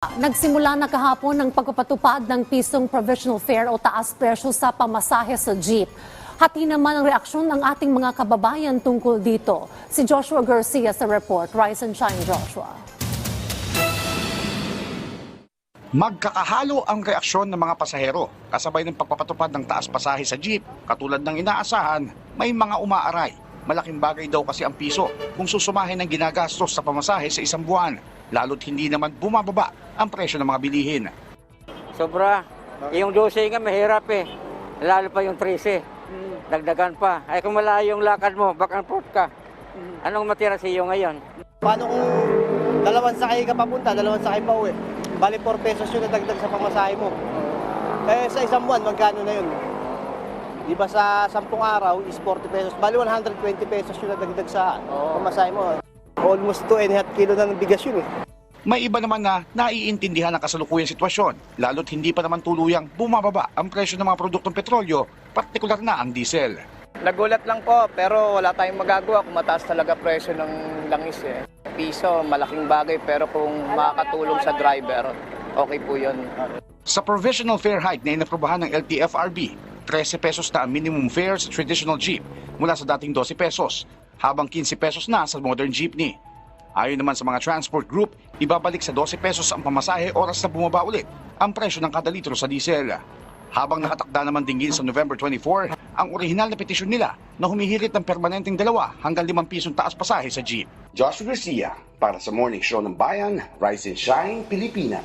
Nagsimula na kahapon ng pagpapatupad ng pisong provisional fare o taas presyo sa pamasahe sa jeep. Hati naman ang reaksyon ng ating mga kababayan tungkol dito. Si Joshua Garcia sa report. Rise and shine, Joshua. Magkakahalo ang reaksyon ng mga pasahero kasabay ng pagpapatupad ng taas pasahe sa jeep. Katulad ng inaasahan, may mga umaaray. Malaking bagay daw kasi ang piso kung susumahin ng ginagastos sa pamasahe sa isang buwan. Lalo't hindi naman bumababa ang presyo ng mga bilihin. Sobra. Yung 12 nga mahirap eh. Lalo pa yung 13. Dagdagan pa. Ay kung malayo yung lakad mo, back and forth ka. Anong matira sa iyo ngayon? Paano kung dalawang sakay ka papunta, dalawang sakay pa uwi? Bali 4 pesos yun nadagdag sa pamasahe mo. Eh sa isang buwan, magkano na yun? Di ba sa 10 araw is 40 pesos. Bali 120 pesos yun nadagdag sa pamasahe mo. Almost 2 and a half kilo na ng bigas yun eh. May iba naman na naiintindihan ang kasalukuyang sitwasyon, lalo't hindi pa naman tuluyang bumababa ang presyo ng mga produktong petrolyo, partikular na ang diesel. Nagulat lang po, pero wala tayong magagawa kung mataas talaga presyo ng langis eh. Piso, malaking bagay, pero kung makakatulong sa driver, okay po yun. Sa provisional fare hike na inaprobahan ng LTFRB, 13 pesos na ang minimum fare sa traditional jeep mula sa dating 12 pesos, habang 15 pesos na sa modern jeepney. Ayon naman sa mga transport group, ibabalik sa 12 pesos ang pamasahe oras na bumaba ulit ang presyo ng kada litro sa diesel. Habang nakatakda naman dinggin sa November 24, ang orihinal na petisyon nila na humihirit ng permanenteng dalawa hanggang 5 pisong taas pasahe sa jeep. Joshua Garcia para sa Morning Show ng Bayan, Rise and Shine, Pilipinas.